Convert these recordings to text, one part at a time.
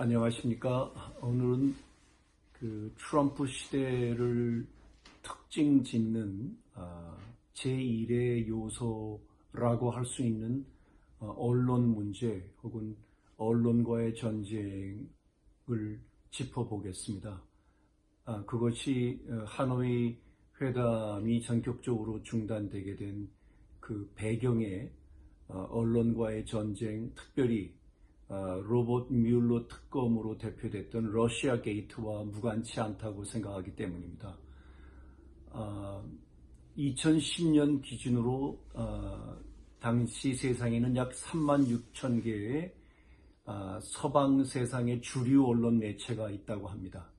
안녕하십니까. 오늘은 그 트럼프 시대를 특징 짓는 아, 제1의 요소라고 할 수 있는 어, 언론 문제 혹은 언론과의 전쟁을 짚어보겠습니다. 아, 그것이 어, 하노이 회담이 전격적으로 중단되게 된 그 배경에 어, 언론과의 전쟁, 특별히 어, 로봇 뮬러 특검으로 대표됐던 러시아 게이트와 무관치 않다고 생각하기 때문입니다. 2010년 기준으로 어, 당시 세상에는 약 3만 6천 개의 아, 서방 세상의 주류 언론 매체가 있다고 합니다.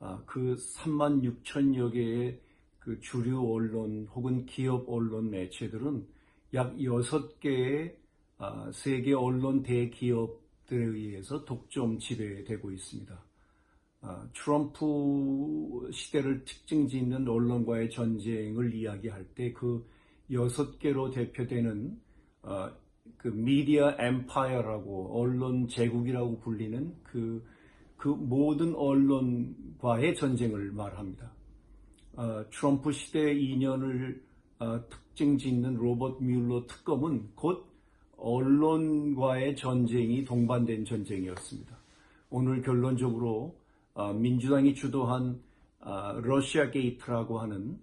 아, 그 3만 6천여 개의 그 주류 언론 혹은 기업 언론 매체들은 약 6개의 아, 세계 언론 대기업 들에 의해서 독점 지배되고 있습니다. 아, 트럼프 시대를 특징 짓는 언론과의 전쟁을 이야기할 때 그 여섯 개로 대표되는 어, 그 미디어 엠파이어라고 언론 제국이라고 불리는 그, 그 모든 언론과의 전쟁을 말합니다. 어, 트럼프 시대 2년을 어, 특징 짓는 로버트 뮬러 특검은 곧 언론과의 전쟁이 동반된 전쟁이었습니다. 오늘 결론적으로 어, 민주당이 주도한 어, 러시아 게이트라고 하는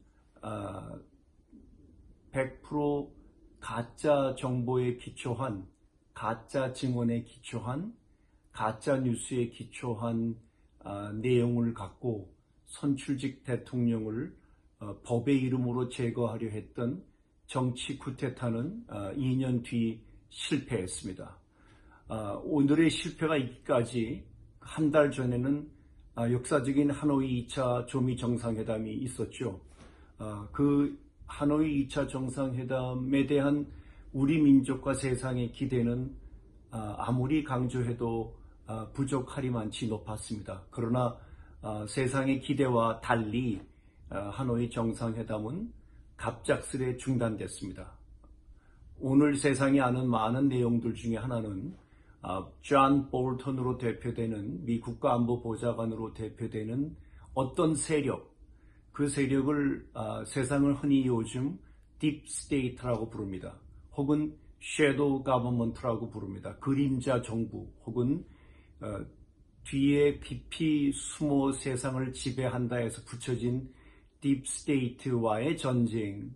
100% 가짜 정보에 기초한 가짜 증언에 기초한 가짜 뉴스에 기초한 내용을 갖고 선출직 대통령을 어, 법의 이름으로 제거하려 했던 정치 쿠데타는 2년 뒤 실패했습니다. 오늘의 실패가 있기까지 한 달 전에는 역사적인 하노이 2차 조미 정상회담이 있었죠. 그 하노이 2차 정상회담에 대한 우리 민족과 세상의 기대는 아무리 강조해도 부족하리만치 높았습니다. 그러나 세상의 기대와 달리 하노이 정상회담은 갑작스레 중단됐습니다. 오늘 세상이 아는 많은 내용들 중에 하나는 존 볼턴으로 대표되는 미 국가안보보좌관으로 대표되는 어떤 세력, 그 세력을 세상을 흔히 요즘 딥스테이트라고 부릅니다. 혹은 섀도우 가버먼트라고 부릅니다. 그림자 정부 혹은 어, 뒤에 깊이 숨어 세상을 지배한다 해서 붙여진 딥스테이트와의 전쟁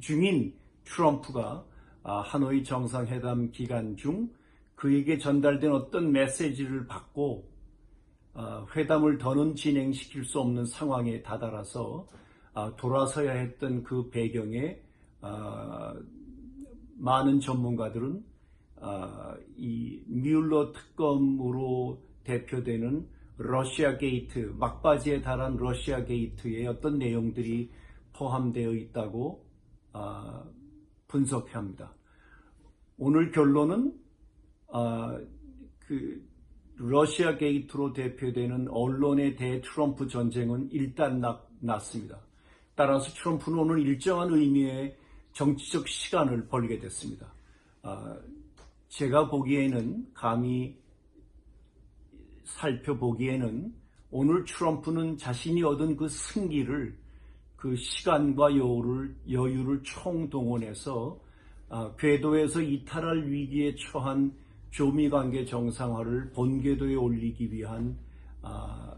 중인 트럼프가 하노이 정상회담 기간 중 그에게 전달된 어떤 메시지를 받고 회담을 더는 진행시킬 수 없는 상황에 다다라서 돌아서야 했던 그 배경에 많은 전문가들은 이 뮬러 특검으로 대표되는 러시아 게이트, 막바지에 달한 러시아 게이트의 어떤 내용들이 포함되어 있다고 아, 분석합니다. 오늘 결론은 아, 그 러시아 게이트로 대표되는 언론의 대트럼프 전쟁은 일단 났, 났습니다. 따라서 트럼프는 오늘 일정한 의미의 정치적 시간을 벌게 됐습니다. 아, 제가 보기에는 감히 살펴보기에는 오늘 트럼프는 자신이 얻은 그 승기를 그 시간과 여유를, 여유를 총동원해서 아, 궤도에서 이탈할 위기에 처한 조미 관계 정상화를 본궤도에 올리기 위한 아,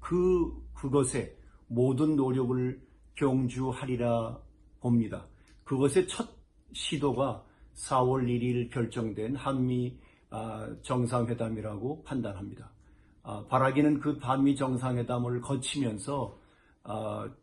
그 그것에 모든 노력을 경주하리라 봅니다. 그것의 첫 시도가 4월 1일 결정된 한미 아, 정상회담이라고 판단합니다. 아, 바라기는 그 반미 정상회담을 거치면서 아,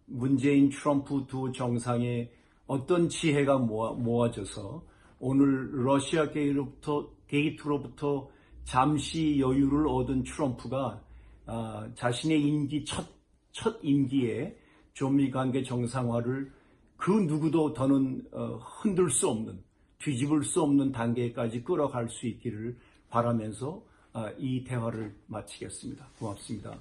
문재인 트럼프 두 정상의 어떤 지혜가 모아, 져서 오늘 러시아 게이트로부터, 게이트로부터 잠시 여유를 얻은 트럼프가 아, 자신의 임기 첫, 첫 임기에 조미 관계 정상화를 그 누구도 더는 어, 흔들 수 없는 뒤집을 수 없는 단계까지 끌어갈 수 있기를 바라면서 아, 이 대화를 마치겠습니다. 고맙습니다.